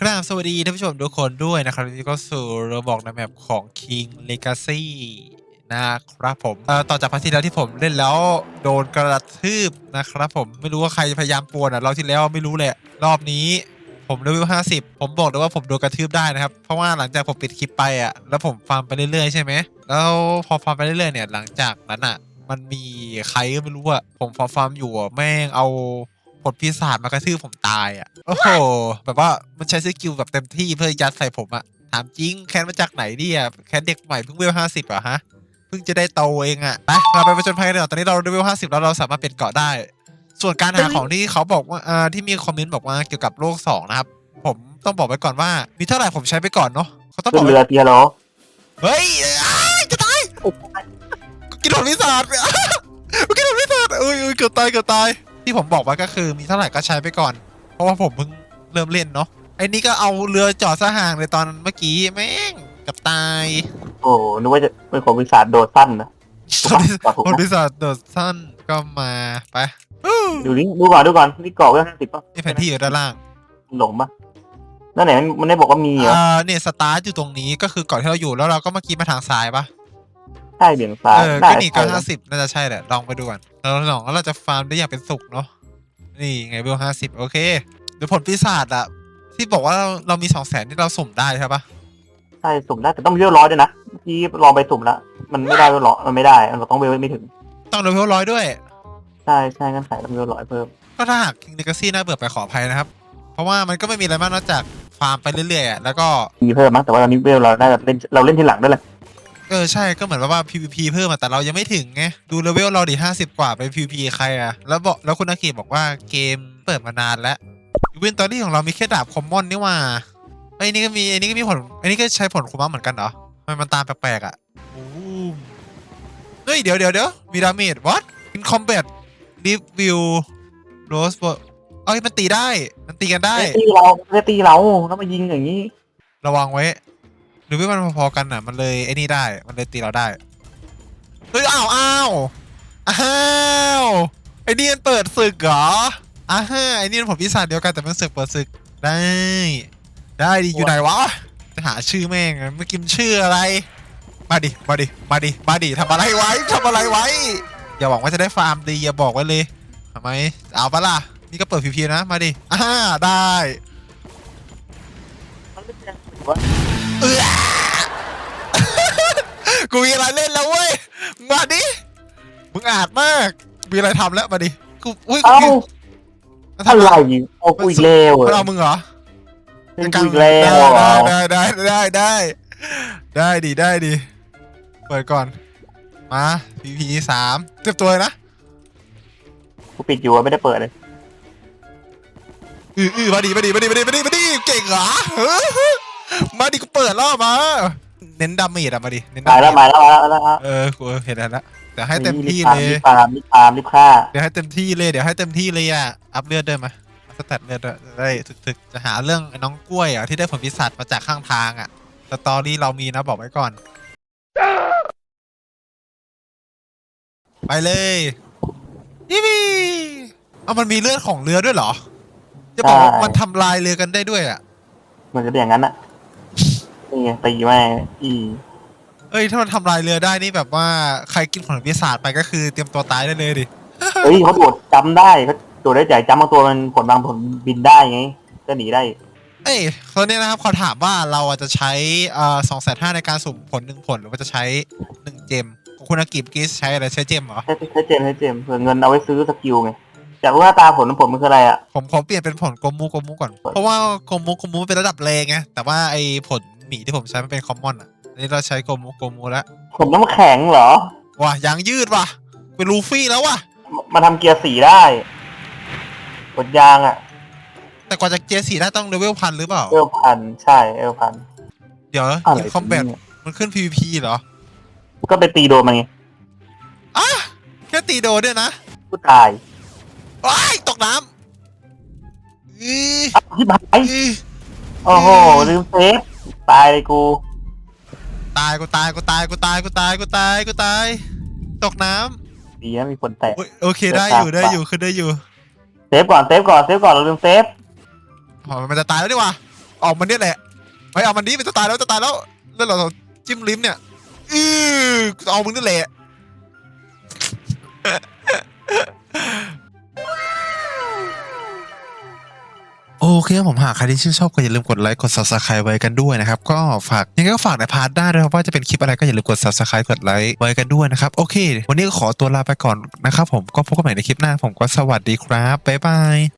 กราบสวัสดีท่านผู้ชมทุกคนด้วยนะครับที่ก็สู่ระบอกในแมปของ King Legacy นะครับผมต่อจากพาร์ทที่แล้วที่ผมเล่นแล้วโดนกระทืบนะครับผมไม่รู้ว่าใครพยายามป่วนอะเรอบที่แล้วไม่รู้แหละ รอบนี้ผมเลเวล50ผมบอกเลยว่าผมโดนกระทืบได้นะครับ เพราะว่าหลังจากผมปิดคลิปไปอะ แล้วผมฟาร์มไปเรื่อยๆใช่ไหมแล้วพอฟาร์มไปเรื่อยๆเนี่ยหลังจากนั้นอะ มันมีใครก็ไม่รู้อะผมฟาร์มอยู่แม่งเอา ผลปีศาจมากระทืบผมตายอะโอ้โห แบบว่ามันใช้สกิลแบบเต็มที่เพื่อยัดใส่ผมอะถามจริงแคนมาจากไหนเนี่ยแคนเด็กใหม่เพิ่งเวลห้าสิบอะฮะเพิ่งจะได้โตเองอะไปเราไปประจนภัยกันเถอะตอนนี้เราเลเวลห้าสิบแล้วเราสามารถเปลี่ยนเกาะได้ ส่วนการหาของที่เขาบอกว่าอ่าที่มีคอมเมนต์บอกว่าเกี่ยวกับโลกสองนะครับผมต้องบอกไว้ก่อนว่า มีเท่าไหร่ผมใช้ไปก่อนเนาะเขาต้องบขึ้อนกไว้เรือเตียโรเฮ้ยอ้ายจะตายกินผลพิศาจกินผลพิศาจอุ้ยอุ้ยเกือบตายเกือบตาย ที่ผมบอกไว้ก็คือมีเท่าไหร่ก็ใช้ไปก่อน เพราะว่าผมเพิ่งเริ่มเล่นเนาะไอ้นี่ก็เอาเรือจอดซะห่างเลยตอนเมื่อกี้แม่งเกับตายโอ้นึกว่าจะเป็นของวิสาโดดสั้นนะผลพิก่อนถูกผลนะพิศาจโดดสั้นก็มาไปอู้ดูนี่ดูก่อนดูก่อนนี่เกาะเวลห้าสิบป่ะนี่แผนที่อยู่ด้านล่างหลงป่ะนั่นไหนมันมันได้บอกว่ามีเหรออ่าเนี่ยสตาร์ทอยู่ตรงนี้ก็คือก่อนที่เราอยู่แล้วเราก็เมื่อกี้มาทางซ้ายปะ ใช่เบี่ยงซ้ายเออได้ก็นี่ก็ใช่ห้าสิบน่าจะใช่แหละลองไปดูก่อนเราลองแล้วเราจะฟาร์มได้อย่างเป็นสุขเนาะนี่ไงเบลห้าสิบโอเคเดี๋ยวผลปีศาจอะที่บอกว่าเราเรามีสองแสนที่เราสุ่มได้ใช่ปะใช่สุ่มได้แต่ต้องเวลร้อยด้วยนะเมื่อกี้ลองไปสุ่มแล้วมันไม่ได้เวลร้อยมันไม่ได้เราต้องเวลไม่ถึงต้องเลเวลร้อยด้วย ใช่ใช่งั้นใส่ต้องเวลร้อยเพิ่มก็ถ้าหาก King Legacy น่าเบื่อไปขออภัยนะครับ เพราะว่ามันก็ไม่มีอะไรมากนอกจากฟาร์มไปเรื่อยๆอะแล้วก็มีเพิ่มมั้งแต่ว่าตอนนี้เวลเราได้แบบเล่นเราเล่นทีหลังด้วยแหละ เออใช่ก็เหมือนว่า PVP เพิ่มมาแต่เรายังไม่ถึงไงดูเลเวลเราดิห้าสิบกว่าไป PVP ใครอะแล้วบอกแล้วคุณอากิบอกว่าเกมเปิดมานานแล้ววินตอรี่ของเรามีแค่ดาบคอมมอนนี่หว่าไอ้ยนี่ก็มีไอ้นี่ก็มีผลไอ้นี่ก็ใช้ผลคุมะเหมือนกันเหรอทำไมมันตามแปลกๆอะโอ้เฮ้ยเดี๋ยวเดี๋ยวเดี๋ยวมีดาเมจ what in combat live view rose เอ้ยมันตีได้ มันตีกันได้ไม่ตีเราไม่ตีเราแล้วมายิงอย่างนี้ ระวังไว้ หรือว่ามันพอๆกันอะ มันเลยไอ้นี่ได้ มันเลยตีเราได้ เฮ้ยอ้าวอ้าวอ้าวไอ้นี่มันเปิดศึกเหรออ้าฮะไอ้นี่มันผมพิศาจเดียวกันแต่มันศึกเปิดศึกได้ ได้ดิอยู่ไหนวะจะหาชื่อแม่งเมื่อกี้มันชื่ออะไร มาดิ มาดิ มาดิ มาดิทำอะไรไว้ทำอะไรไว้ อย่าหวังว่าจะได้ฟาร์มดีอย่าบอกไว้เลยทำไม เอาปะล่ะ นี่ก็เปิดพีพีนะ มาดิ อ่า ได้ กูมีอะไรเล่นแล้วเว้ย มาดิ มึงอาจมาก มีอะไรทำแล้วมาดิ กูอุ้ยเอ้ากูมันทำอะไรอะไรเอาคุยเร็วมันเอามึงเหรอเป็นคุยเร็วได้ได้ได้ได้ได้ ได้ดีได้ดี เปิดก่อน มาพีพีสามเต็มตัวเลยนะ กูปิดอยู่อะไม่ได้เปิดเลยอืออือมาดิมาดิมาดิมาดิมาดิมาดิเก่งเหรอเออมาดิกูเปิดแล้วมา เน้นดาเมจอะมาดิเน้นดามาเมแล้วจมาแล้วมาแล้วมาแล้วเออกูเห็นแล้วละแต่ให้เต็มที่รีบเลยตามรีบตามรีบตามรีบฆ่าเดี๋ยวให้เต็มที่เลยเดี๋ยวให้เต็มที่เลยอะอัพเลือดด้วยมาสแตทเลือดด้วยจะได้ถึกๆจะหาเรื่องไอ้น้องกล้วยอะที่ได้ผลพิศาจมาจากข้างทางอะสตอรี่เรามีนะบอกไว้ก่อน ไปเลยยี่วีเอามันมีเลือดของเรือด้วยเหรอ จะบอกว่ามันทำลายเรือกันได้ด้วยอะ เหมือนจะเป็นอย่างนั้นอะ นี่ไงตีแม่อีเอ้ยถ้ามันทำลายเรือได้นี่แบบว่าใครกินผลพิศาจไปก็คือเตรียมตัวตายได้เลยดิ เฮ้ยเขาโดดจำได้เขาโดดได้ใจจำบางตัวมันผลบางผลบินได้ไงก็หนีได้ เอ้ยตอนนี้นะครับขอถามว่าเราอะจะใช้เอ่อสองแสนห้าในการสุ่มผลหนึ่งผลหรือว่าจะใช้หนึ่งเจมของคุณอากิเมื่อกี้ใช้อะไรใช้เจมเหรอ ใช้ใช้เจมส์ใช้เจมส์เผื่อเงินเอาไว้ซื้อสกิลไงจากรู้หน้าตาผลผลมันคืออะไรอะ ผมขอเปลี่ยนเป็นผลโกมูโกมูก่อน เพราะว่าโกมูโกมูมันเป็นระดับเลงไง แต่ว่าไอ้ผล หมีที่ผมใช้มันเป็นคอมมอนอะอันนี้เราใช้โกมูโกมูแล้วผลน้ำแข็งเหรอว้ายางยืดว่ะเป็นลูฟี่แล้วว่ะ มาทำเกียร์สีได้ผลยางอะแต่กว่าจะเจสีได้ต้องเลเวลพันหรือเปล่า เอลพันใช่เอลพันเดี๋ยวอะไรคอมแบทมันขึ้น PVP เหรอก็ไปตีโดนมันไงอะแค่ตีโดนเนี่ยนะผู้ตายว้ายตกน้ำอีอ้าวที่บหายอีโอ้โหลืมเซฟ ตายเลยกูตายกูตายกูตายกูตายกูตายกูตายกูตาย ตกน้ดีนะมีคนแตะำโอ้ยโอเคได้อยู่ได้อยู่คือได้อยู่เซฟก่อนเซฟก่อนเซฟก่อนเราลืมเซฟอ๋อมันจะตายแล้วดีกว่าออกมันเนี่ยแหละไปเอามันนี้มันจะตายแล้วจะตายแล้วแล้วเราจิ้มลิ้มเนี่ยอือเอามึงนั่นแหละ เคผมหากใครที่ชื่นชอบก็อย่าลืมกดไลค์กด subscribe ไว้กันด้วยนะครับ ก็ฝากยังไงก็ฝากในพาร์ทหน้าด้วยครับว่าจะเป็นคลิปอะไรก็อย่าลืมกด subscribe กดไลค์ไว้กันด้วยนะครับ โอเค วันนี้ก็ขอตัวลาไปก่อนนะครับผมก็พบกันใหม่ในคลิปหน้าผมก็สวัสดีครับบ๊ายบาย